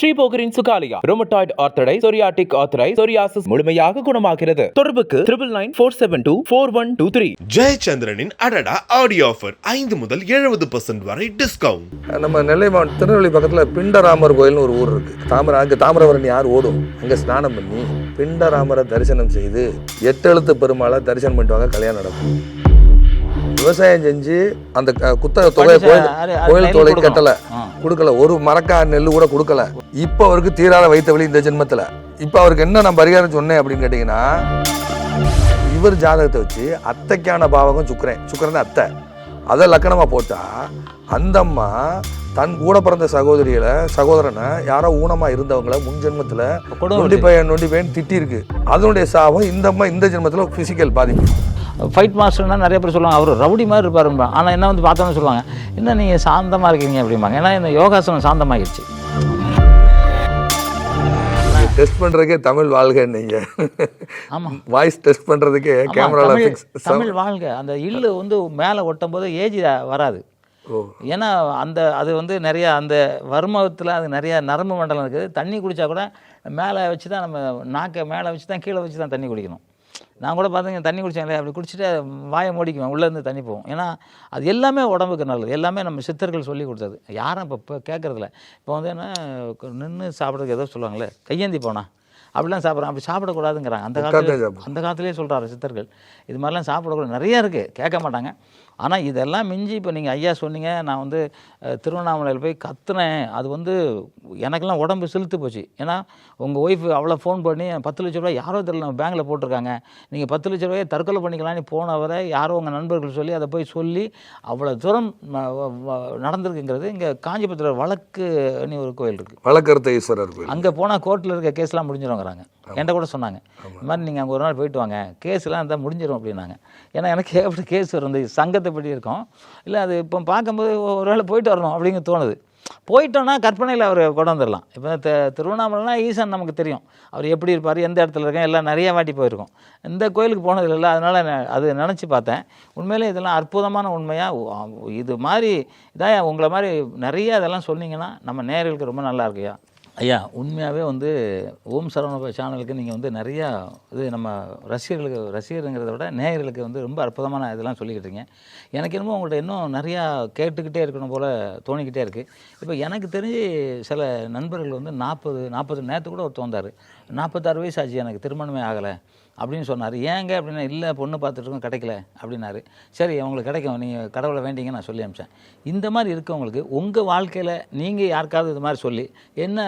ஸ்ரீபோகரின் சுகாலியா. ரோமட்டாய்டு ஆர்த்தடை psoriatic ஆர்த்தரை psoriasis முழுமையாக குணமாகிறது. தொடர்புக்கு triple nine four seven two four one two three ஜெயச்சந்திரனின் அடடா ஆடியோ ஆஃபர் ஐந்து முதல் எழுபது பர்சன்ட் வரை டிஸ்கவுண்ட் நம்ம நெல்லை மாவட்டம் திருநெல்வேலி பக்கத்தில் பிண்டராமர் கோயில்னு ஒரு ஊர் இருக்குது தாமரை அங்கே தாமிரபரணி யார் ஓடும்? அங்கே ஸ்நானம் பண்ணி பிண்டராமரை தரிசனம் செய்து எட்டெழுத்து பெருமாளை தரிசனம் பண்ணிட்டு வாங்க கல்யாணம் நடக்கும். விவசாயம் செஞ்சு அந்த குத்தகை தொகை கோயில் கோயில் தொகை. கட்டலை. கொடுக்கல. ஒரு மரக்கா நெல் கூட கொடுக்கல. இப்போ அவருக்கு தீராத வைத்த வழி இந்த ஜென்மத்தில். இப்போ அவருக்கு என்ன நான் பரிகாரம் சொன்னேன் அப்படின்னு கேட்டிங்கன்னா இவர் ஜாதகத்தை வச்சு அத்தைக்கான பாவகம் சுக்கரன். சுக்கரன் அத்தை. அதை லக்கணமாக போட்டால் அந்த அம்மா தன் கூட பிறந்த சகோதரிகளை சகோதரனை யாரோ ஊனமாக இருந்தவங்கள முன் ஜென்மத்தில் நொண்டி பையன் நொண்டி பையன் திட்டிருக்கு அதனுடைய சாபம் இந்த அம்மா இந்த ஜென்மத்தில் ஃபிசிக்கல் பாதிப்பு. ஃபைட் மாஸ்டர்னா நிறைய பேர் சொல்லுவாங்க அவர் ரவுடி மாதிரி இருப்பாரும்பா ஆனால் என்ன வந்து பார்த்தோன்னு சொல்லுவாங்க என்ன நீங்கள் சாந்தமாக இருக்கீங்க அப்படிம்பாங்க. ஏன்னா இந்த யோகாசனம் சாந்தமாகிடுச்சு டெஸ்ட் பண்ணுறதுக்கே தமிழ் வாழ்க நீங்கள் ஆமாம் வாய்ஸ் டெஸ்ட் பண்ணுறதுக்கே கேமராவில் தமிழ் வாழ்க. அந்த இல்லு வந்து மேலே ஒட்டும் போது ஏஜ் வராது. ஓ. ஏன்னா அந்த அது வந்து நிறைய அந்த வர்மத்தில் அது நிறைய நரம்பு மண்டலம் இருக்குது. தண்ணி குடித்தா கூட மேலே வச்சு தான் நம்ம நாக்கை மேலே வச்சு தான் கீழே வச்சு தான் தண்ணி குடிக்கணும். நான் கூட பார்த்தீங்க தண்ணி குடிச்சாங்களே அப்படி குடிச்சிட்டு வாயை மூடிக்குவேன் உள்ளேருந்து தண்ணி போகும். ஏன்னா அது எல்லாமே உடம்புக்கு நல்லது. எல்லாமே நம்ம சித்தர்கள் சொல்லி கொடுத்தது. யாரும் இப்போ இப்போ கேட்குறதில்ல. இப்போ வந்து என்ன நின்று சாப்பிட்றதுக்கு ஏதோ சொல்லுவாங்களே கையேந்தி போனா. அப்படிலாம் சாப்பிட்றான் அப்படி சாப்பிடக்கூடாதுங்கிறாங்க. அந்த காலத்துல. அந்த காலத்திலே சொல்கிறாரு சித்தர்கள். இது மாதிரிலாம் சாப்பிடக்கூடாது. நிறைய இருக்குது கேட்க மாட்டாங்க. ஆனால் இதெல்லாம் மிஞ்சி இப்போ நீங்கள் ஐயா சொன்னீங்க நான் வந்து திருவண்ணாமலையில் போய் கத்துனேன். அது வந்து எனக்கெல்லாம் உடம்பு செலுத்து போச்சு. ஏன்னா உங்கள் ஒய்ஃப் அவ்வளோ ஃபோன் பண்ணி பத்து லட்ச ரூபாய் யாரோ தெரியல நம்ம பேங்க்கில் போட்டிருக்காங்க. நீங்கள் பத்து லட்ச ரூபாயை தற்கொலை பண்ணிக்கலாம்னு போனவரை யாரோ உங்கள் நண்பர்கள் சொல்லி அதை போய் சொல்லி அவ்வளோ தூரம் நடந்திருக்குங்கிறது இங்கே காஞ்சிபுரத்தில் வழக்கு ஒரு கோயில் இருக்குது வழக்கருத்த ஈஸ்வரர் அங்கே போனால் கோர்ட்டில் இருக்க கேஸ்லாம் முடிஞ்சிருங்கிறாங்க என்கிட்ட கூட சொன்னாங்க. இந்த மாதிரி நீங்கள் அங்கே ஒரு நாள் போயிட்டு வாங்க. கேஸ்லாம் இருந்தால் முடிஞ்சிடும் அப்படின்னாங்க. ஏன்னா எனக்கு எப்படி கேஸ் வரும்? இந்த சங்கத்தை பற்றி இருக்கும். இல்லை அது இப்போ பார்க்கும்போது ஒரு வேளை போயிட்டு வரணும் அப்படிங்க தோணுது. போயிட்டோன்னா கற்பனையில் அவர் கொண்டு வந்துடலாம். இப்போ த திருவண்ணாமலைனா ஈசன் நமக்கு தெரியும். அவர் எப்படி இருப்பார் எந்த இடத்துல இருக்கேன் எல்லாம் நிறைய வாட்டி போயிருக்கோம். இந்த கோயிலுக்கு போனது இல்லை அதனால் அது நினச்சி பார்த்தேன். உண்மையிலே இதெல்லாம் அற்புதமான உண்மையாக இது மாதிரி இதான் உங்களை மாதிரி நிறைய இதெல்லாம் சொன்னீங்கன்னா நம்ம நேயர்களுக்கு ரொம்ப நல்லா இருக்குயா ஐயா உண்மையாகவே வந்து ஓம் சரவணப சேனலுக்கு நீங்கள் வந்து நிறையா இது நம்ம ரசிகர்களுக்கு ரசிகருங்கிறத விட நேயர்களுக்கு வந்து ரொம்ப அற்புதமான இதெல்லாம் சொல்லிக்கிட்டு இருக்கீங்க. எனக்கு என்னமோ உங்கள்கிட்ட இன்னும் நிறையா கேட்டுக்கிட்டே இருக்கணும் போல் தோணிக்கிட்டே இருக்குது இப்போ எனக்கு தெரிஞ்சு சில நண்பர்கள் வந்து நாற்பது நாற்பது நேரத்து கூட ஒருத்தர் வந்தார். நாற்பத்தாறு வயசு ஆச்சு எனக்கு திருமணமே ஆகலை. அப்படின்னு சொன்னார். ஏங்க அப்படின்னா இல்லை பொண்ணு பார்த்துட்டு இருக்கோம் கிடைக்கல அப்படின்னாரு. சரி அவங்களுக்கு கிடைக்கும். நீங்கள் கடவுளை வேண்டிங்க நான் சொல்லி அனுப்பிச்சேன். இந்த மாதிரி இருக்கவங்களுக்கு உங்கள் வாழ்க்கையில் நீங்கள் யாருக்காவது இது மாதிரி சொல்லி என்ன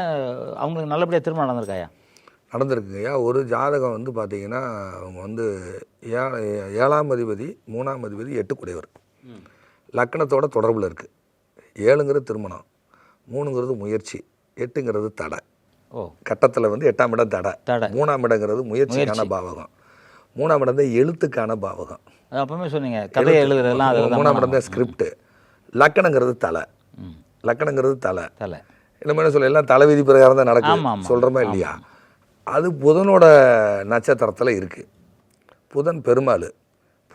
அவங்களுக்கு நல்லபடியாக திருமணம் நடந்திருக்காயா? நடந்திருக்குங்கய்யா ஒரு ஜாதகம் வந்து பார்த்தீங்கன்னா அவங்க வந்து ஏ ஏழாம் அதிபதி மூணாம் அதிபதி எட்டு குடையவர். லக்கணத்தோட தொடர்பில் இருக்குது ஏழுங்கிறது திருமணம் மூணுங்கிறது முயற்சி எட்டுங்கிறது தடை. கட்டத்தில் வந்து எட்டாம் இடம் தடை. தடை. மூணாம் இடங்கிறது முயற்சிக்கான பாவகம். மூணாம் இடம் தான் எழுத்துக்கான பாவகம். அது அப்பவுமே சொன்னீங்க. கதையை எழுதுறதெல்லாம் அதில் மூணாம் இடம் தான் ஸ்கிரிப்ட் லக்கணங்கிறது தலை. லக்கணங்கிறது தலை. தலை. என்ன சொல்ல எல்லாம் தலைவிதி பிரகாரம் தான் ஆமா. சொல்கிறோமா இல்லையா? அது புதனோட நட்சத்திரத்தில் இருக்குது புதன் பெருமாள்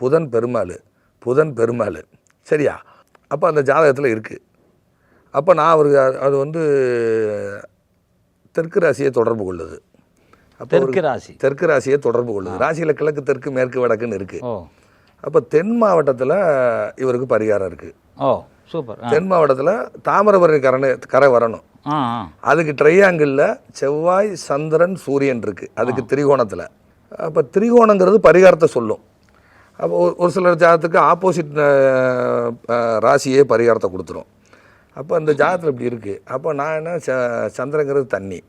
புதன் பெருமாள் புதன் பெருமாள். சரியா? அப்போ அந்த ஜாதகத்தில் இருக்குது அப்போ நான் அவருக்கு அது வந்து தெற்கு ராசியை தொடர்பு கொள்ளுது. அப்போ தெற்கு ராசி. தெற்கு ராசியை தொடர்பு கொள்ளுது. ராசியில் கிழக்கு தெற்கு மேற்கு வடக்குன்னு இருக்குது ஓ. அப்போ தென் மாவட்டத்தில் இவருக்கு பரிகாரம் இருக்குது ஓ சூப்பர். தென் மாவட்டத்தில் தாமிரபரணி கரை கரை வரணும். அதுக்கு ட்ரையாங்கிளில் செவ்வாய் சந்திரன் சூரியன் இருக்குது அதுக்கு திரிகோணத்தில். அப்போ திரிகோணங்கிறது பரிகாரத்தை சொல்லும். அப்போ ஒரு- ஒரு சிலர் ஜாதத்துக்கு ஆப்போசிட் ராசியே பரிகாரத்தை கொடுத்துரும். அப்போ அந்த ஜாதகத்தில் இப்படி இருக்குது அப்போ நான் என்ன ச- சந்திரங்கிறது தண்ணி.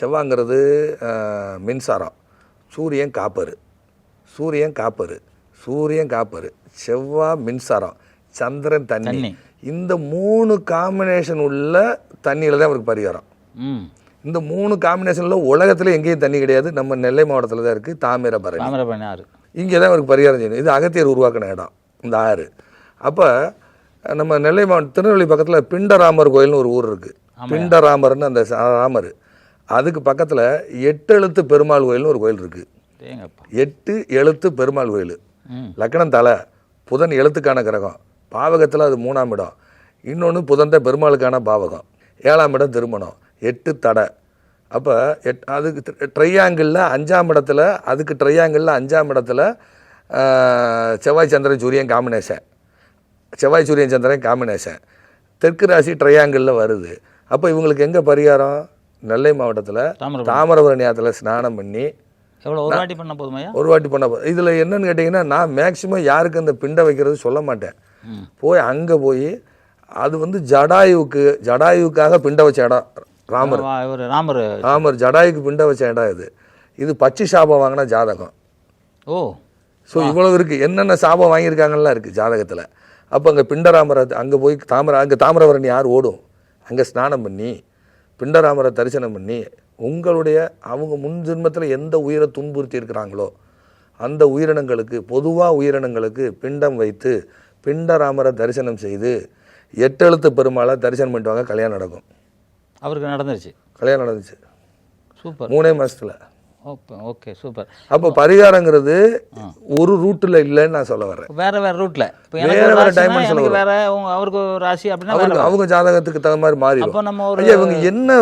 செவ்வாங்கிறது மின்சாரம். சூரியன் காப்பரு. சூரியன் காப்பரு. சூரியன் காப்பரு. செவ்வாய் மின்சாரம். சந்திரன் தண்ணி. இந்த மூணு காம்பினேஷன் உள்ள தண்ணியில் தான் அவருக்கு பரிகாரம். ம். இந்த மூணு காம்பினேஷனில் உலகத்தில் எங்கேயும் தண்ணி கிடையாது. நம்ம நெல்லை மாவட்டத்தில் தான் இருக்குது தாமிரபரணி. தாமிரபரணி ஆறு. இங்கே தான் அவருக்கு பரிகாரம் செய்யணும். இது அகத்தியர் உருவாக்கின இடம். இந்த ஆறு. அப்போ நம்ம நெல்லை மாவட்டம் திருநெல்வேலி பக்கத்தில் பிண்டராமர் கோயில்னு ஒரு ஊர் இருக்குது பிண்டராமர்னு அந்த ராமர். அதுக்கு பக்கத்தில் எட்டு எழுத்து பெருமாள் கோயில்னு ஒரு கோயில் இருக்குது எட்டு எழுத்து பெருமாள் கோயில். லக்கணம் தலை புதன் எழுத்துக்கான கிரகம். பாவகத்தில் அது மூணாம் இடம். இன்னொன்று புதன் தான் பெருமாளுக்கான பாவகம். ஏழாம் இடம் திருமணம். எட்டு தடை. அப்போ எட் அதுக்கு ட்ரையாங்கிளில் அஞ்சாம் இடத்துல அதுக்கு ட்ரையாங்கிளில் அஞ்சாம் இடத்துல செவ்வாய் சந்திரன் சூரியன் காம்பினேஷன். செவ்வாய் சூரியன் சந்திரன் காம்பினேஷன் தெற்கு ராசி ட்ரையாங்கிளில் வருது. அப்போ இவங்களுக்கு எங்கே பரிகாரம்? நெல்லை மாவட்டத்தில் தாமிரபரணி. ஆற்றுல ஸ்நானம் பண்ணி எவ்வளோ ஒரு வாட்டி பண்ண போதுமையா ஒரு வாட்டி பண்ண போ- இதுல என்னன்னு கேட்டிங்கன்னா நான் மேக்சிமம் யாருக்கு அந்த பிண்டை வைக்கிறது சொல்ல மாட்டேன். போய் அங்கே போய் அது வந்து ஜடாயுவுக்கு ஜடாயுவுக்காக பிண்டை வச்ச இடம். ராமர். ராமர். ராமர் ஜடாயுக்கு பிண்டை வச்ச இடம் இது. இது பச்சை சாபம் வாங்கின ஜாதகம். ஓ. ஸோ இவ்வளவு இருக்கு. என்னென்ன சாபம் வாங்கியிருக்காங்கலாம் இருக்கு ஜாதகத்தில். அப்போ அங்கே பிண்டராமரை அங்கே போய் தாமரை அங்கே தாமிரபரணி யார் ஓடும்? அங்கே ஸ்நானம் பண்ணி பிண்டராமரை தரிசனம் பண்ணி உங்களுடைய அவங்க முன் ஜென்மத்தில் எந்த உயிரை துன்புறுத்தி இருக்கிறாங்களோ அந்த உயிரினங்களுக்கு பொதுவாக உயிரினங்களுக்கு பிண்டம் வைத்து பிண்டராமரை தரிசனம் செய்து எட்டெழுத்து பெருமாளை தரிசனம் பண்ணிட்டு வாங்க கல்யாணம் நடக்கும். அவருக்கு நடந்துருச்சு. கல்யாணம் நடந்துச்சு. சூப்பர். மூணே மாசத்துல. ஓகே ஓகே சூப்பர் அப்போ பரிகாரங்கிறது ஒரு ரூட்டில் இல்லைன்னு நான் சொல்ல வர்றேன் வேற வேற ரூட்ல. இப்போ வேற வேற வரும். வேற அவருக்கு ராசி அப்படின்னா அவங்க ஜாதகத்துக்கு தகுந்த மாதிரி மாறிடும். அப்போ நம்ம ஒரு இவங்க என்ன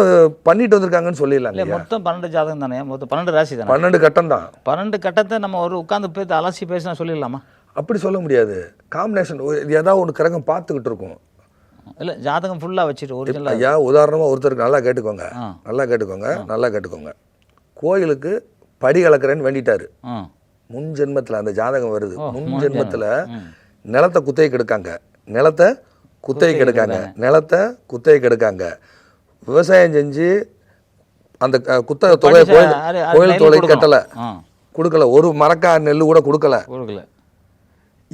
பண்ணிட்டு வந்திருக்காங்கன்னு சொல்லிடலாம் இல்ல மொத்தம் பன்னெண்டு ஜாதகம் தானே மொத்தம் பன்னெண்டு ராசி தானே. பன்னெண்டு கட்டம் தான். பன்னெண்டு கட்டத்தை நம்ம ஒரு உட்காந்து போய் அலசி பேசினா சொல்லிடலாமா? அப்படி சொல்ல முடியாது. காம்பினேஷன் ஏதாவது ஒன்று கிரகம் பார்த்துக்கிட்டு இருக்கும். இல்ல ஜாதகம் ஃபுல்லா வச்சுட்டு ஒரிஜினல் ஐயா உதாரணமாக ஒருத்தருக்கு நல்லா கேட்டுக்கோங்க. நல்லா கேட்டுக்கோங்க நல்லா கேட்டுக்கோங்க. கோயிலுக்கு படி கலக்கிறேன்னு வேண்டிட்டாரு. முன் ஜென்மத்தில் அந்த ஜாதகம் வருது. முன் ஜென்மத்தில். நிலத்தை குத்தகை கெடுக்காங்க. நிலத்தை குத்தகை கெடுக்காங்க. நிலத்தை குத்தகை கெடுக்காங்க. விவசாயம் செஞ்சு அந்த குத்தகை தொகை கோயில் கோயில் தொகை. கட்டலை. கொடுக்கல. ஒரு மரக்கா நெல் கூட கொடுக்கல. கொடுக்கல.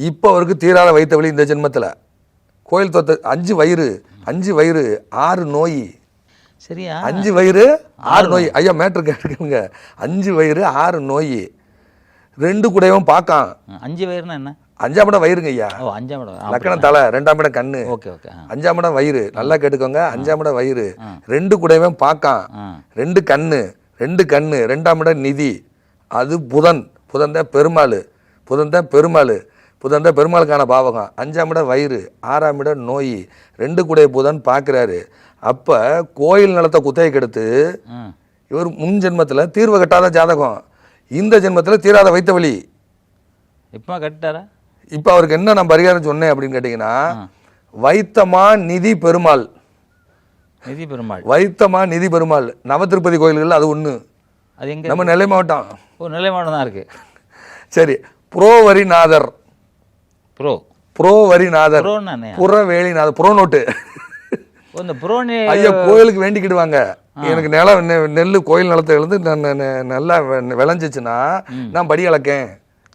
இப்போ அவருக்கு தீராத வைத்த வழி இந்த ஜென்மத்தில். கோயில் தொத்த அஞ்சு வயிறு அஞ்சு வயிறு ஆறு நோய் சரியா? அஞ்சு வயிறு ஆறு நோய். ஐயா மேட்ரு கேட்டுக்கோங்க அஞ்சு வயிறு ஆறு நோய். ரெண்டு கூடவும் பார்க்கான். அஞ்சு வயிறுனா என்ன? அஞ்சாம் இடம் வயிறுங்க ஐயா. ஓ அஞ்சாம் இடம். லக்கணம் தலை ரெண்டாம் இடம் கண்ணு. ஓகே ஓகே அஞ்சாம் இடம் வயிறு. நல்லா கேட்டுக்கோங்க. அஞ்சாம் இடம் வயிறு. ரெண்டு கூடவும் பார்க்கான். ரெண்டு கண்ணு ரெண்டு கண்ணு. ரெண்டாம் இடம் நிதி. அது புதன். புதன் தான் பெருமாள். புதன் தான் பெருமாள். புதன் தான் பெருமாளுக்கான பாவகம். அஞ்சாம் இடம் வயிறு. ஆறாம் இடம் நோய். ரெண்டு கூடைய புதன் பார்க்குறாரு. அப்போ கோயில் நிலத்தை குத்தகை கெடுத்து ம் இவர் முன் ஜென்மத்தில் தீர்வு கட்டாத ஜாதகம். இந்த ஜென்மத்தில் தீராத வைத்த வழி. இப்போ கட்டாரா இப்போ அவருக்கு என்ன நான் பரிகாரம் சொன்னேன் அப்படின்னு கேட்டிங்கன்னா வைத்தமா நிதி பெருமாள். நிதி பெருமாள். வைத்தமா நிதி பெருமாள். நவ திருப்பதி கோயில்கள் அது ஒன்று அது எங்க நம்ம நெல்லை மாவட்டம். ஒரு நிலை மாவட்டம் தான் இருக்கு. சரி புரோவரிநாதர். ப்ரோ. புரோவரிநாதர். புறவேலிநாதர் புரோ நோட்டு ஓ, இந்த ப்ரோனி ஐயா கோயிலுக்கு வேண்டிக்கிடுவாங்க. எனக்கு நிலம் நெல்லு கோயில் நிலத்துல இருந்து நான் நல்லா விளைஞ்சிச்சுன்னா நான் படி அளக்கேன்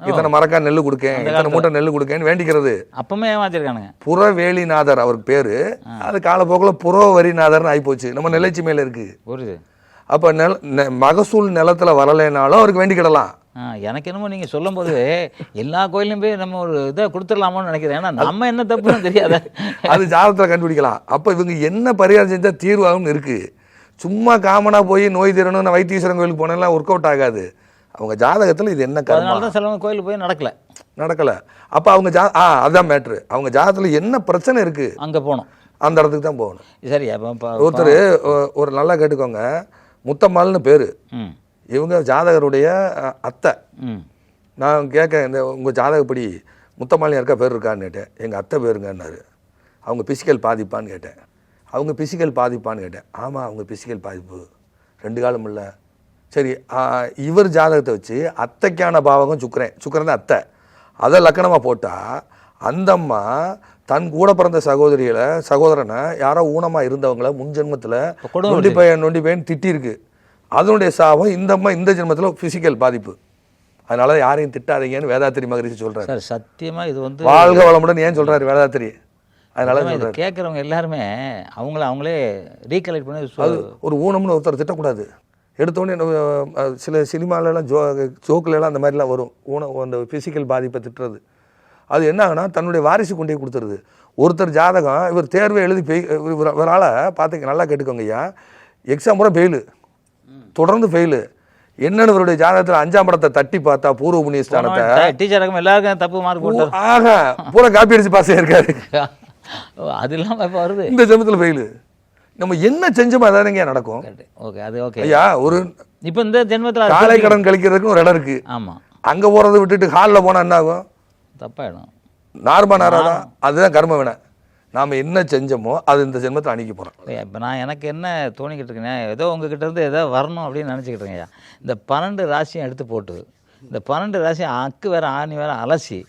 இத்தனை மரக்கா நெல்லு கொடுக்கேன். இத்தனை மூட்டை நெல்லு கொடுக்கேன்னு வேண்டிக்கிறது. அப்பமே ஏமாத்திருக்கானுங்க. புறவேலிநாதர் அவருக்கு பேரு. அது காலப்போக்கில் புறவரிநாதர்னு ஆகிப்போச்சு நம்ம நிலைச்சி மேல இருக்கு. அப்ப நில மகசூல் நிலத்துல வரலைனாலும் அவருக்கு வேண்டிக்கிடலாம். எனக்கு என்னமோ நீங்க சொல்லும்போது எல்லா கோயிலும் போய் நம்ம ஒரு இதை கொடுத்துடலாமோன்னு நினைக்கிறேன். ஏன்னா நம்ம என்ன தப்புன்னு தெரியாத. அது ஜாதகத்துல கண்டுபிடிக்கலாம். அப்ப இவங்க என்ன பரிகாரம் செஞ்சா தீர்வாகும்னு இருக்கு. சும்மா காமனா போய் நோய் தீரணும் நான் வைத்தீஸ்வரன் கோயிலுக்கு போனேன்லாம் ஒர்க் அவுட் ஆகாது. அவங்க ஜாதகத்துல இது என்ன அதனால தான் சிலவங்க கோயிலுக்கு போய் நடக்கல. நடக்கல. அப்ப அவங்க ஜா ஆ அதான் மேட்ரு அவங்க ஜாதகத்துல என்ன பிரச்சனை இருக்கு? அங்க போனோம் அந்த இடத்துக்கு தான் போகணும். சரி ஒருத்தர் ஒரு நல்லா கேட்டுக்கோங்க. முத்தம்மாள்னு பேரு. ம். இவங்க ஜாதகருடைய அத்தை. நான் கேட்க இந்த உங்கள் ஜாதகப்படி முத்தமாலி யாருக்கா பேர் இருக்கான்னு கேட்டேன். எங்கள் அத்தை பேருங்கன்னாரு அவங்க பிசிக்கல் பாதிப்பான்னு கேட்டேன். அவங்க பிசிக்கல் பாதிப்பான்னு கேட்டேன். ஆமாம் அவங்க பிசிக்கல் பாதிப்பு. ரெண்டு காலம் இல்லை. சரி இவர் ஜாதகத்தை வச்சு அத்தைக்கான பாவகம் சுக்கரன். சுக்கரன் அத்தை. அதை லக்கணமாக போட்டால் அந்த அம்மா தன் கூட பிறந்த சகோதரிகளை சகோதரனை யாரோ ஊனமாக இருந்தவங்கள முன் ஜென்மத்தில் கொடுமை நொண்டி பையன் நொண்டி பையன் திட்டிருக்கு அதனுடைய சாபம் இந்த அம்மா இந்த ஜென்மத்தில் ஃபிசிக்கல் பாதிப்பு. அதனால யாரையும் திட்டாதீங்கன்னு வேதாத்திரி மகரிஷி சொல்றாரு. சார் சத்தியமா இது வந்து வாழ்க வளமுடன் ஏன் சொல்றாரு வேதாத்திரி? அதனால இது கேட்குறவங்க எல்லாருமே அவங்கள அவங்களே ரீகலெக்ட் பண்ணி அது ஒரு ஊனம்னு ஒருத்தர் திட்டக்கூடாது. எடுத்தோடனே சில சினிமாலெல்லாம் ஜோ ஜோக்குலலாம் அந்த மாதிரிலாம் வரும். ஊனம் அந்த ஃபிசிக்கல் பாதிப்பை திட்டுறது. அது என்ன ஆகுனா தன்னுடைய வாரிசு கொண்டே கொடுத்துருது. ஒருத்தர் ஜாதகம் இவர் தேர்வை எழுதி பெய் இவர் இவரால் பார்த்துக்க நல்லா கேட்டுக்கோங்க ஐயா. எக்ஸாம் பூரா ஃபெயிலு தொடர்ந்து ஃபெயிலு என்னன்னு இவருடைய ஜாதகத்தில் அஞ்சாம் படத்தை தட்டி பார்த்தா பூர்வ புண்ணிய ஸ்தானத்தை டீச்சருக்கும் எல்லாருக்கும் தப்பு மார்க் ஆக பூரா காப்பி அடிச்சு பாஸ் ஆயிருக்காரு. அது இல்லாம இப்போ வருது. இந்த ஜென்மத்தில் ஃபெயிலு நம்ம என்ன செஞ்சோமோ அதானங்க நடக்கும். ஓகே அது ஓகே ஐயா ஒரு இப்போ இந்த ஜென்மத்தில் காலை கடன் கழிக்கிறதுக்கு ஒரு இடம் இருக்கு. ஆமாம் அங்க போறதை விட்டுட்டு ஹாலில் போனா என்ன ஆகும்? தப்பாயிடும். நார்மா நாராதா அதுதான் கர்ம வினை. நாம என்ன செஞ்சோமோ அது இந்த ஜென்மத்தில் அணிக்க போறோம். இப்போ நான் எனக்கு என்ன தோணிக்கிட்டு இருக்கேன்னா ஏதோ உங்ககிட்ட இருந்து ஏதோ வரணும் அப்படின்னு நினச்சிக்கிட்டு இருக்கேன் இந்த பன்னெண்டு ராசியும் எடுத்து போட்டு இந்த பன்னெண்டு ராசியும் அக்கு வேற ஆணி வேற அலசி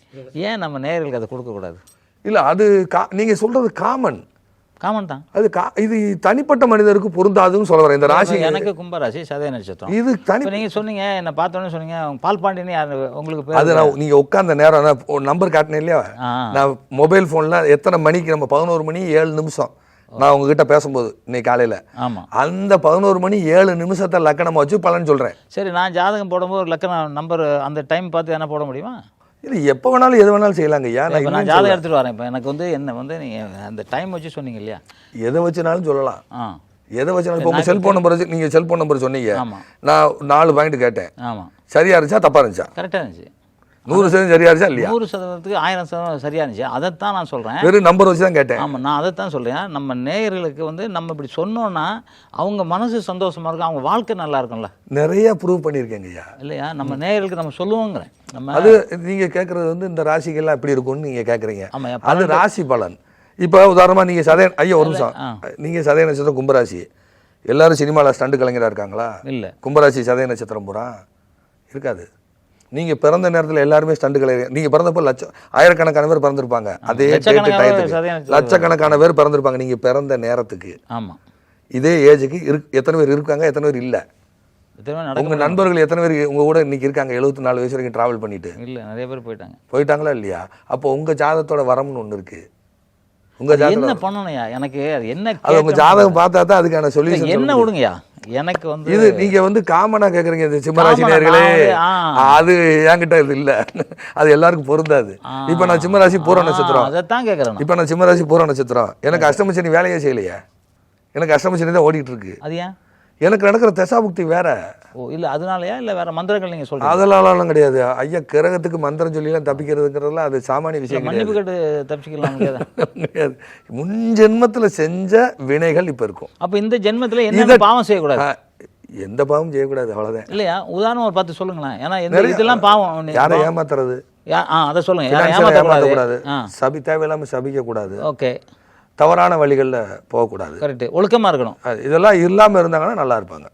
ஏன் நம்ம நேயர்களுக்கு அதை கொடுக்கக்கூடாது? இல்ல அது கா நீங்க சொல்றது காமன் காமன் தான். அது கா இது தனிப்பட்ட மனிதருக்கு பொருந்தாதுன்னு சொல்ல வரேன். இந்த ராசி எனக்கு கும்பராசி சதய நட்சத்திரம். இது தனி நீங்கள் சொன்னீங்க என்ன பார்த்தோன்னே சொன்னீங்க பால் பாண்டியன்னு யார்? உங்களுக்கு அது நான் நீங்க உட்கார்ந்த நேரம் நான் நம்பர் காட்டினேன் இல்லையா? நான் மொபைல் ஃபோனில் எத்தனை மணிக்கு நம்ம பதினோரு மணி ஏழு நிமிஷம். நான் உங்ககிட்ட பேசும்போது இன்னைக்கு காலையில். ஆமாம் அந்த பதினோரு மணி ஏழு நிமிஷத்தை லக்கணமாக வச்சு பலன் சொல்கிறேன் சரி நான் ஜாதகம் போடும்போது ஒரு லக்கணம் நம்பர் அந்த டைம் பார்த்து என்ன போட முடியுமா? இது எப்போ வேணாலும் எது வேணாலும் செய்யலாங்க ஐயா. நான் நான் ஜாதகம் எடுத்துகிட்டு வரேன். இப்போ எனக்கு வந்து என்ன வந்து நீங்கள் அந்த டைம் வச்சு சொன்னீங்க இல்லையா? எதை வச்சுனாலும் சொல்லலாம். ஆ. எதை வச்சுனாலும் இப்போ உங்கள் செல்ஃபோன் நம்பர் வச்சு நீங்கள் செல்ஃபோன் நம்பர் சொன்னீங்க. நான் நாலு பாயிண்ட் கேட்டேன். ஆமாம் சரியா இருந்துச்சா தப்பா இருந்துச்சா? கரெக்டாக இருந்துச்சு. நூறு சதவீதம் சரியா இருந்துச்சா இல்லையா? நூறு சதவீதத்துக்கு ஆயிரம் சதவீதம் சரியா இருந்துச்சு அதைத்தான் நான் சொல்கிறேன் வெறும் நம்பர் வச்சு தான் கேட்டேன். ஆமாம் நான் அதைத்தான் சொல்கிறேன் நம்ம நேயர்களுக்கு வந்து நம்ம இப்படி சொன்னோன்னா அவங்க மனசு சந்தோஷமா இருக்கும் அவங்க வாழ்க்கை நல்லா இருக்கும்ல. நிறைய ப்ரூவ் பண்ணியிருக்கேங்க ஐயா. இல்லையா? நம்ம நேயர்களுக்கு நம்ம சொல்லுவோங்கிறேன். நம்ம அது நீங்க கேட்கறது வந்து இந்த ராசிகள்லாம் எப்படி இருக்கும்னு நீங்க கேட்குறீங்க. ஆமாம் அது ராசி பலன். இப்போ உதாரணமா நீங்க சதய ஐயா ஒரு நிமிஷம். நீங்க சதய நட்சத்திரம் கும்பராசி. எல்லாரும் சினிமாவில் ஸ்டண்ட் கலைஞரா இருக்காங்களா? இல்லை. கும்பராசி சதய நட்சத்திரம் பூரா இருக்காது. நீங்க பிறந்த நேரத்துல எல்லாருமே ஸ்டண்ட் கலைஞர் நீங்க பிறந்தப்போ லட்சம் ஆயிரக்கணக்கான பேர் பிறந்திருப்பாங்க. அதே டேட்டு டயத்துக்கு. லட்சக்கணக்கான பேர் பிறந்திருப்பாங்க. நீங்க பிறந்த நேரத்துக்கு. ஆமாம் இதே ஏஜுக்கு இரு எத்தனை பேர் இருக்காங்க எத்தனை பேர் இல்லை. உங்க நண்பர்கள் எத்தனை பேர் உங்க கூட இன்னைக்கு இருக்காங்க எழுபத்தி நாலு வயசு வரைக்கும் டிராவல் பண்ணிட்டு. இல்லை நிறைய பேர் போயிட்டாங்க. போயிட்டாங்களா இல்லையா? அப்போ உங்க ஜாதகத்தோட வரம்னு ஒண்ணு இருக்கு. உங்க என்ன பண்ணணும்யா? எனக்கு அது என்ன உங்க? ஜாதகம் பார்த்தா தான் அதுக்கான சொல்யூஷன் என்ன விடுங்கய்யா எனக்கு வந்து இது நீங்க வந்து காமனா கேக்குறீங்க இந்த சிம்மராசி காமனா, நேர்களே நான் வந்து, ஆ. அது என்கிட்ட இது இல்ல. அது எல்லாருக்கும் பொருந்தாது. இப்ப நான் சிம்மராசி பூர நட்சத்திரம். அதைத்தான் கேட்குறேன் இப்ப நான் சிம்மராசி பூர நட்சத்திரம். எனக்கு அஷ்டமசனி வேலையே செய்யலையே. எனக்கு அஷ்டமசனி தான் ஓடிட்டு இருக்கு. அது ஏன்? எனக்கு நடக்கிற தசாபுக்தி வேற. ஓ இல்லை அதனாலயா? இல்லை வேற மந்திரங்கள் நீங்கள் சொல்றீங்க? அதெல்லாம் கிடையாது. ஐயா கிரகத்துக்கு மந்திரம் சொல்லிலாம் தப்பிக்கிறதுங்கிறதுலாம் அது சாமானிய விஷயம் மன்னிப்பு கேட்டு தப்பிச்சுக்கலாம் கிடையாது முன் ஜென்மத்துல செஞ்ச வினைகள் இப்ப இருக்கும். அப்போ இந்த ஜென்மத்தில் என்ன பாவம் செய்யக்கூடாது? எந்த பாவம் செய்யக்கூடாது அவ்வளவுதான். இல்லையா? உதாரணம் ஒரு பார்த்து சொல்லுங்களேன். ஏன்னா இந்த நிறைய- இதெல்லாம் பாவம். யாரை ஏமாத்துறது? அதை சொல்லுங்க. ஏமாத்தக்கூடாது? சபி தேவையில்லாம சபிக்க கூடாது ஓகே. தவறான வழிகள்ல போகக்கூடாது. கரெக்ட் ஒழுக்கமாக இருக்கணும். இதெல்லாம் இல்லாம இருந்தாங்கன்னா நல்லா இருப்பாங்க.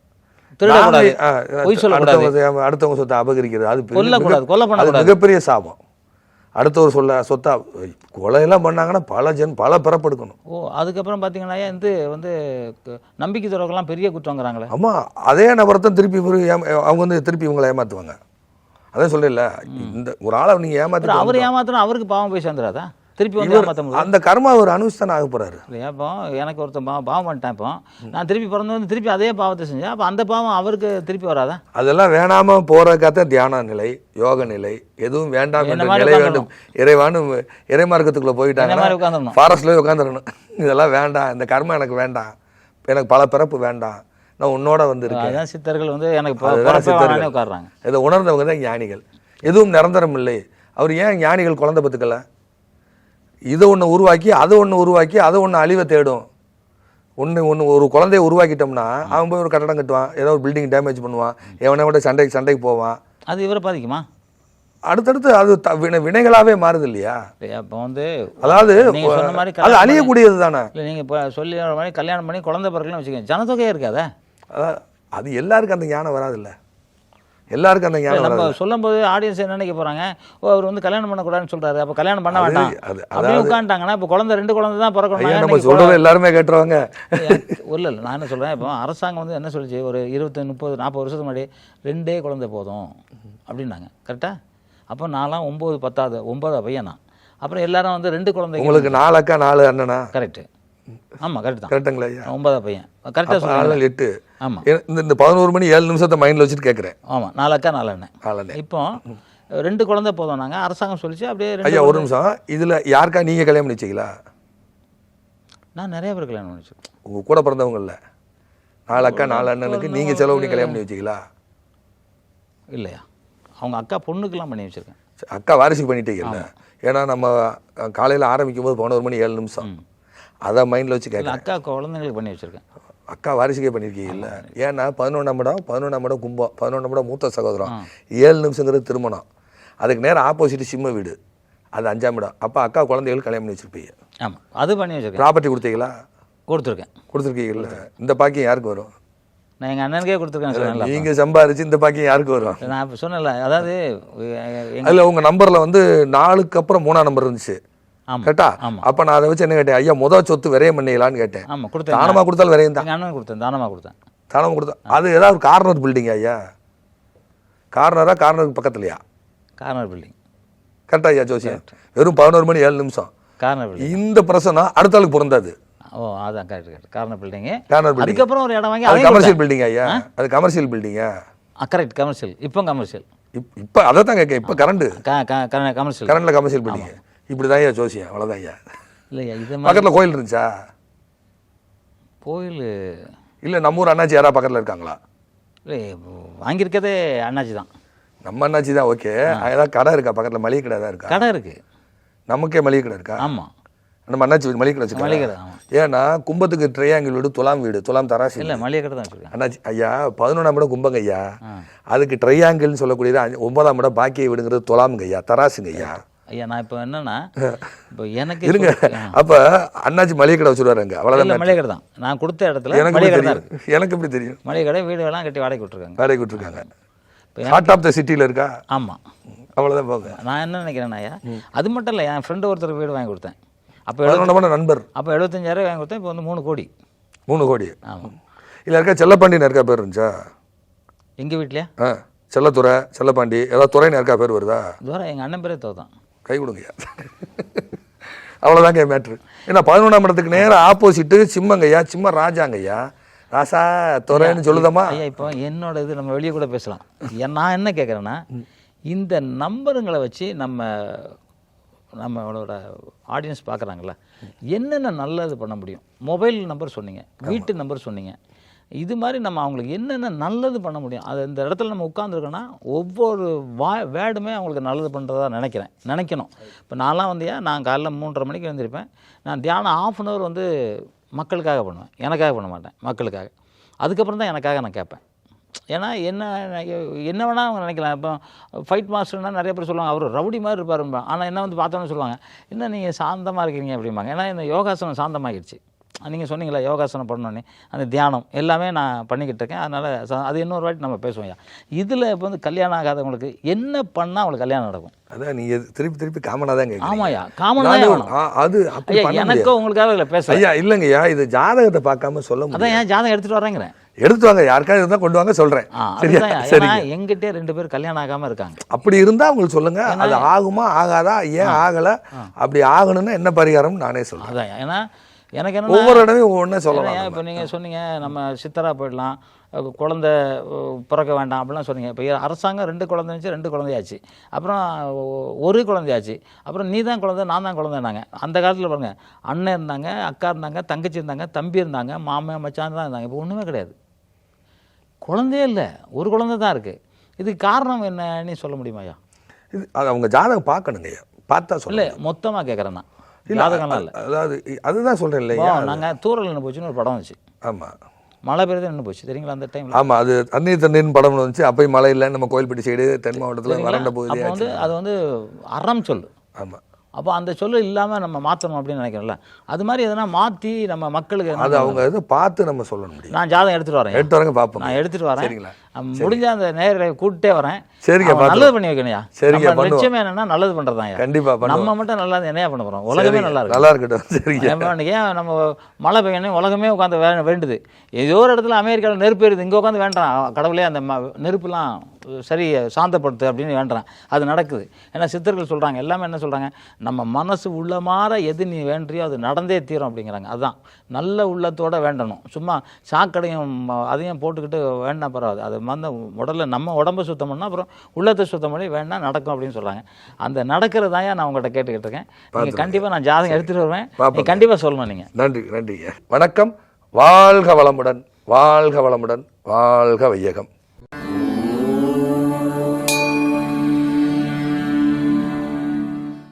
அடுத்தவங்க சொத்தை அபகரிக்கிறது அது கொலை அது. மிகப்பெரிய சாபம். அடுத்தவர் சொல்ல சொத்தா கொலையெல்லாம் பண்ணாங்கன்னா பல ஜென் பல பிறப்பெடுக்கணும். ஓ அதுக்கப்புறம் பார்த்தீங்கன்னா வந்து வந்து நம்பிக்கை துறவுக்கெல்லாம் பெரிய குற்றங்கிறாங்களே ஆமா அதே நபரை தான் திருப்பி அவங்க வந்து திருப்பி இவங்களை ஏமாத்துவாங்க. அதான் சொல்லல இந்த ஒரு ஆளை நீங்க ஏமாத்தி அவர் ஏமாத்தினா அவருக்கு பாவம் போய் சேர்ந்துடாதா திருப்பி வந்து அந்த கர்மா அவர் அனுஷ்டான ஆக போறாரு. இல்லையா? இப்போ எனக்கு ஒருத்தன் பாவம் பாவம் பண்ணிட்டேன் இப்போ. நான் திருப்பி பிறந்து வந்து திருப்பி அதே பாவத்தை செஞ்சேன். அப்போ அந்த பாவம் அவருக்கு திருப்பி வராதா? அதெல்லாம் வேணாம போறதுக்காக தியான நிலை யோக நிலை எதுவும் வேண்டாம் என்ற நிலை வேண்டும். இறைவானு இறை மார்க்கத்துக்குள்ள உட்காந்துடணும் ஃபாரஸ்ட்லேயே உட்காந்துடணும் இதெல்லாம் வேண்டாம். இந்த கர்மம் எனக்கு வேண்டாம். எனக்கு பல பிறப்பு வேண்டாம். நான் உன்னோட வந்திருக்கேன். அதான் சித்தர்கள் வந்து எனக்கு சித்தர்கள். உட்காடுறாங்க இதை உணர்ந்தவங்க தான் ஞானிகள். எதுவும் நிரந்தரம் இல்லை. அவர் ஏன் ஞானிகள் குழந்தை பத்துக்கல? இதை ஒன்று உருவாக்கி அதை ஒன்று உருவாக்கி அதை ஒன்று அழிவை தேடும். ஒன்று ஒன்று ஒரு குழந்தைய உருவாக்கிட்டோம்னா அவன் போய் ஒரு கட்டடம் கட்டுவான் ஏதோ ஒரு பில்டிங் டேமேஜ் பண்ணுவான் எவனை விட சண்டைக்கு சண்டைக்கு போவான். அது இவரை பாதிக்குமா? அடுத்தடுத்து அது வினை வினைகளாவே மாறுது இல்லையா? இப்போ வந்து அதாவது அது அழியக்கூடியது தானே. இல்லை நீங்கள் இப்போ சொல்லி மாதிரி கல்யாணம் பண்ணி குழந்தை பிறக்கலாம் வச்சுக்கோங்க. ஜனத்தொகையே இருக்காதே? அது எல்லாருக்கும் அந்த ஞானம் வராதுல்ல. எல்லாருக்கும் அந்த ஞானம் நம்ம சொல்லும்போது ஆடியன்ஸ் என்ன நினைக்க போறாங்க? ஓ அவர் வந்து கல்யாணம் பண்ணக்கூடாதுன்னு சொல்றாரு. அப்போ கல்யாணம் பண்ண வேண்டாம். அது- அப்படியே உட்காந்துட்டாங்கன்னா இப்போ குழந்தை ரெண்டு குழந்தை தான் பிறக்கணும்? நம்ம சொல்றது எல்லாருமே கேட்டுருவாங்க. இல்லை இல்லை நான் என்ன சொல்கிறேன் இப்போ அரசாங்கம் வந்து என்ன சொல்லுச்சு? ஒரு இருபத்தி முப்பது நாற்பது வருஷத்துக்கு முன்னாடி ரெண்டே குழந்தை போதும் அப்படின்னாங்க. கரெக்டாக அப்போ நான்லாம் ஒம்பது பத்தாவது ஒன்பது பையன் நான். அப்புறம் எல்லாரும் வந்து ரெண்டு குழந்தைங்க உங்களுக்கு நாலு அக்கா நாலு அண்ணனா? கரெக்டு ஆமாம் கரெக்ட் தான். கரெக்டுங்களா? ஐயா ஒன்பதா பையன். கரெக்டாக நாள் எட்டு. ஆமாம் இந்த இந்த பதினோரு மணி ஏழு நிமிஷத்தை மைண்ட்ல வச்சுட்டு கேட்குறேன் ஆமாம் நாலு அக்கா நாலு அண்ணன் நாலு இப்போ ரெண்டு குழந்தை போதும். நாங்கள் அரசாங்கம் சொல்லிச்சு அப்படியே ஐயா ஒரு நிமிஷம். இதுல யாருக்கா நீங்க கல்யாணம் பண்ணிச்சீங்களா? நான் நிறைய பேர் கல்யாணம் பண்ணி வச்சிருக்கேன் உங்க கூட பிறந்தவங்க இல்ல. நாலு அக்கா நாலு அண்ணனுக்கு நீங்க செலவு பண்ணி கல்யாணம் பண்ணி வச்சீங்களா? இல்லையா. அவங்க அக்கா பொண்ணுக்கெல்லாம் பண்ணி வச்சிருக்கேன். அக்கா வாரிசுக்கு பண்ணிட்டீங்கல்ல ஏன்னா நம்ம காலையில ஆரம்பிக்கும் போது பதினோரு மணி ஏழு நிமிஷம். அதை மைண்டில் வச்சு இல்லை கேட்குறேன் அக்கா குழந்தைங்களுக்கு பண்ணி வச்சுருக்கேன். அக்கா வாரிசுக்கே பண்ணியிருக்கீங்கல்ல ஏன்னா பதினொன்றாம் இடம் பதினொன்றாம் இடம் கும்பம் பதினொன்றாம் இடம் மூத்த சகோதரம் ஏழு நிமிஷங்கிறது திருமணம். அதுக்கு நேரம் ஆப்போசிட் சிம்ம வீடு. அது அஞ்சாம் இடம். அப்போ அக்கா குழந்தைகள் கல்யாணம் பண்ணி வச்சிருப்பீங்க. ஆமாம் அது பண்ணி வச்சுருக்கேன். ப்ராப்பர்ட்டி கொடுத்தீங்களா? கொடுத்துருக்கேன். கொடுத்துருக்கீங்கல்ல இந்த பாக்கியம் யாருக்கு வரும்? நான் எங்கள் அண்ணனுக்கே கொடுத்துருக்கேன் சொன்னேன்ல. நீங்க சம்பாரிச்சு இந்த பாக்கியம் யாருக்கு வரும்? நான் இப்போ சொன்னேன்ல அதாவது அதுல உங்க நம்பர்ல வந்து நாலுக்கு அப்புறம் மூணாம் நம்பர் இருந்துச்சு. ஆமாம் அப்ப நான் அதை வச்சு என்ன கேட்டேன்? ஐயா முதல் சொத்து விரையம் பண்ணிக்கலான்னு கேட்டேன். ஆமாம் கொடுத்தேன். தானமா கொடுத்தாலும் விரையம் தான். அண்ணனுக்கு கொடுத்தேன் தானமாக கொடுத்தேன். தானமா கொடுத்தா அது ஏதாவது கார்னர் பில்டிங் ஐயா? கார்னரா கார்னருக்கு பக்கத்துலயா? கார்னர் பில்டிங் கரெக்டா ஐயா ஜோசியம் வெறும் பதினோரு மணி ஏழு நிமிஷம். கார்னர் பில்டிங் இந்த பிரசனம் அடுத்த ஆளுக்கு பிறந்தாது ஓ அதான் correct correct corner building corner building அதுக்கப்புறம் ஒரு இடம் வாங்கி அது கமர்ஷியல் பில்டிங் ஐயா? அது கமர்ஷியல் பில்டிங்கா கரெக்ட் கமர்ஷியல் இப்போ கமர்ஷியல் இப்போ அதை தான் கேட்க இப்போ கரண்ட் கமர்ஷியல் கரண்ட்ல கமர்ஷியல் பில்டிங் இப்படி தான் ஐயா ஜோசியம். அவ்வளோதான் ஐயா. இல்லையா இது பக்கத்துல கோயில் இருந்துச்சா? கோயில் இல்ல நம்ம ஊர் அண்ணாச்சி யாரா பக்கத்துல இருக்காங்களா? இல்லை வாங்கியிருக்கதே அண்ணாச்சி தான். நம்ம அண்ணாச்சி தான் ஓகே. ஏதாவது கடை இருக்கா? பக்கத்துல மளிகை கடை தான் இருக்கா? கடை இருக்குது நமக்கே மளிகை கடை இருக்கா? ஆமாம் நம்ம அண்ணாச்சி மளிகை கடை மளிகை கடை ஏன்னா கும்பத்துக்கு ட்ரையாங்கிள் வீடு துலாம் வீடு துலாம் தராசி இல்லை மளிகை கடை தான் வச்சுருக்கேன் அண்ணாச்சி ஐயா பதினொன்றாம் இடம் கும்பங்க ஐயா. அதுக்கு ட்ரையாங்கிள்னு சொல்லக்கூடியது ஒன்பதாம் இடம் பாக்கிய வீடுங்கிறது துலாமுங்க ஐயா தராசுங்க ஐயா. ஐயா நான் இப்போ என்னன்னா இப்போ எனக்கு இருங்க. அப்ப அண்ணாச்சி மளிகை கடை வச்சுருவாருங்க அவ்வளோதான் மளிகை கடை தான். நான் கொடுத்த இடத்துல எனக்கு மளிகை கடை எனக்கு எப்படி தெரியும்? மளிகை கடை வீடு எல்லாம் கட்டி வாடகை விட்டுருக்காங்க வேலைக்கு விட்டுருக்காங்க இப்போ ஹார்ட் ஆஃப் த சிட்டியில் இருக்கா? ஆமாம் அவ்வளோதான் போங்க. நான் என்ன நினைக்கிறேன் ஐயா அது மட்டும் இல்லை என் ஃப்ரெண்டு ஒருத்தர் வீடு வாங்கி கொடுத்தேன். அப்போ பதினொன்றாம் நண்பர். அப்போ எழுபத்தஞ்சாயிரம் வாங்கி கொடுத்தேன் இப்போ வந்து மூணு கோடி. மூணு கோடி. ஆமாம் இல்லை இருக்கா செல்லப்பாண்டின்னு இருக்கா பேர் இருந்துச்சா? எங்கள் வீட்லையா? ஆ செல்லத்துறை செல்லப்பாண்டி ஏதாவது துறைன்னு இருக்கா பேர் வருதா? தூரம் எங்கள் அண்ணன் பேரே தோதான் கை கொடுங்கய்யா அவ்வளோதாங்க மேட்ரு ஏன்னா பதினொன்றாம் இடத்துக்கு நேரம் ஆப்போசிட்டு சிம்மங்கய்யா சிம்ம ராஜாங்கய்யா. ராசா துறைன்னு சொல்லுதம்மா. ஐயா இப்போ என்னோட இது நம்ம வெளியே கூட பேசலாம். நான் என்ன கேட்குறேன்னா இந்த நம்பருங்களை வச்சு நம்ம நம்மளோட ஆடியன்ஸ் பார்க்குறாங்களா என்னென்ன நல்லது பண்ண முடியும்? மொபைல் நம்பர் சொன்னீங்க. வீட்டு நம்பர் சொன்னீங்க. இது மாதிரி நம்ம அவங்களுக்கு என்னென்ன நல்லது பண்ண முடியும்? அது இந்த இடத்துல நம்ம உட்காந்துருக்கோன்னா ஒவ்வொரு வா வேர்டுமே அவங்களுக்கு நல்லது பண்ணுறதா நினைக்கிறேன். நினைக்கணும். இப்போ நான்லாம் வந்து ஏன் நான் காலைல மூன்றரை மணிக்கு எழுந்திருப்பேன். நான் தியானம் ஆஃப் அன் ஹவர் வந்து மக்களுக்காக பண்ணுவேன். எனக்காக பண்ண மாட்டேன் மக்களுக்காக. அதுக்கப்புறம் தான் எனக்காக நான் கேட்பேன். ஏன்னா என்ன என்ன வேணால் அவங்க நினைக்கலாம். இப்போ ஃபைட் மாஸ்டர்னா நிறைய பேர் சொல்லுவாங்க அவர் ரவுடி மாதிரி இருப்பார் ஆனால் என்ன வந்து பார்த்தோன்னு சொல்லுவாங்க என்ன நீங்கள் சாந்தமாக இருக்கிறீங்க அப்படிம்பாங்க. ஏன்னா இந்த யோகாசனம் சாந்தமாகிடுச்சு. நீங்கள் சொன்னீங்களா யோகாசனம் பண்ணோன்னே அந்த தியானம் எல்லாமே நான் பண்ணிக்கிட்டு இருக்கேன். அதனால் அது இன்னொரு வாட்டி நம்ம பேசுவோம் ஐயா. இதில் இப்போ வந்து கல்யாணம் ஆகாதவங்களுக்கு என்ன பண்ணால் அவங்களுக்கு கல்யாணம் நடக்கும்? அதான் நீங்க திருப்பி திருப்பி காமனாக தான் ஆமாய்யா காமனாக அது முடியாது. உங்களுக்காக இல்லை பேச ஐயா இல்லைங்கய்யா இது ஜாதகத்தை பார்க்காம சொல்ல அதான் ஏன் ஜாதகம் எடுத்துகிட்டு வரேங்கிறேன்? எடுத்து வாங்க. யாருக்காவது இருந்தால் கொண்டு வாங்க சொல்றேன். ஆ சரியா? சரிங்க. எங்கிட்டே ரெண்டு பேர் கல்யாணம் ஆகாமல் இருக்காங்க. அப்படி இருந்தா உங்களுக்கு சொல்லுங்க. அது ஆகுமா ஆகாதா ஏன் ஆகல அப்படி ஆகணும்னா என்ன பரிகாரம் நானே சொல்றேன். அதான் ஏன்னா எனக்கு என்ன ஒவ்வொரு இடமே ஒவ்வொன்றே சொல்லலாம் இப்போ நீங்கள் சொன்னீங்க நம்ம சித்தரா போயிடலாம் குழந்தை பிறக்க வேண்டாம் அப்படிலாம் சொன்னீங்க. இப்போ அரசாங்கம் ரெண்டு குழந்தை இருந்துச்சு ரெண்டு குழந்தையாச்சு. அப்புறம் ஒரு குழந்தையாச்சு. அப்புறம் நீ தான் குழந்தை நான் தான் குழந்தைனாங்க. அந்த காலத்தில் பாருங்க அண்ணன் இருந்தாங்க அக்கா இருந்தாங்க தங்கச்சி இருந்தாங்க தம்பி இருந்தாங்க மாமன் மச்சான் தான் இருந்தாங்க. இப்போ ஒன்றுமே கிடையாது. குழந்தையே இல்லை ஒரு குழந்தை தான் இருக்குது இதுக்கு காரணம் என்னன்னு சொல்ல முடியுமாய்யா? இது அது அவங்க ஜாதகம் பார்க்கணுங்க பார்த்தா சொல்ல மொத்தமாக கேட்குறேன் நான். ஜாதகம்லாம் இல்லை. அதாவது அதுதான் சொல்றேன் இல்லையா? நாங்கள் தூரல் நின்று போச்சுன்னு ஒரு படம் வந்துச்சு. ஆமா. மழை பெய்யுது நின்று போச்சு. தெரியுங்களா அந்த டைமில் ஆமா அது தண்ணீர் தண்ணீர்னு படம் வந்துச்சு. அப்பயும் மழை இல்லை நம்ம கோயில்பட்டி சைடு தென் மாவட்டத்துல வறண்ட பகுதி வந்து அது வந்து அறம் சொல்லு. ஆமா. அப்போ அந்த சொல்லு இல்லாமல் நம்ம மாற்றணும் அப்படின்னு நினைக்கிறோம்ல. அது மாதிரி எதனா மாற்றி நம்ம மக்களுக்கு அது அவங்க இது பார்த்து நம்ம சொல்ல முடியும் நான் ஜாதகம் எடுத்துகிட்டு வரேன். எடுத்து வரங்க பார்ப்போம். நான் எடுத்துகிட்டு வரேன். சரிங்களா? முடிஞ்ச அந்த நேரில் கூப்பிட்டே வரேன். சரிங்க, நல்லது பண்ணி வைக்கணும்யா. சரிங்க. லட்சியமே என்னன்னா நல்லது பண்ணுறதான் கண்டிப்பா பண்ணுவோம். நம்ம மட்டும் நல்லா என்னையா பண்ண போகிறோம் உலகமே நல்லா இருக்கு. நல்லா இருக்கட்டும். சரிங்க. ஏன் நம்ம மழை பெய்யணும்? உலகமே உட்காந்து வேண்டுது. ஏதோ ஒரு இடத்துல அமெரிக்காவில் நெருப்பு எரியுது. இங்கே உட்காந்து வேண்டாம். கடவுளே அந்த நெருப்புலாம் சரி சாந்தப்படுத்து அப்படின்னு வேண்டுறேன். அது நடக்குது. ஏன்னா சித்தர்கள் சொல்கிறாங்க எல்லாமே என்ன சொல்கிறாங்க நம்ம மனசு உள்ளமாற எது நீ வேண்டியோ அது நடந்தே தீரும் அப்படிங்கிறாங்க. அதுதான் நல்ல உள்ளத்தோட வேண்டணும். சும்மா சாக்கடையும் அதையும் போட்டுக்கிட்டு வேண்டாம் பரவாது அது வந்து உடல்ல நம்ம உடம்பை சுத்தம் பண்ணால் அப்புறம் உள்ளத்தை சுத்தம் பண்ணி வேணா நடக்கும் அப்படின்னு சொல்கிறாங்க அந்த நடக்கிறதாயா நான் உங்கள்கிட்ட கேட்டுக்கிட்டு இருக்கேன்? நீங்கள் கண்டிப்பாக நான் ஜாதகம் எடுத்துகிட்டு வருவேன். கண்டிப்பாக சொல்லணும் நீங்கள் நன்றி நன்றிங்க வணக்கம். வாழ்க வளமுடன். வாழ்க வளமுடன். வாழ்க வையகம்.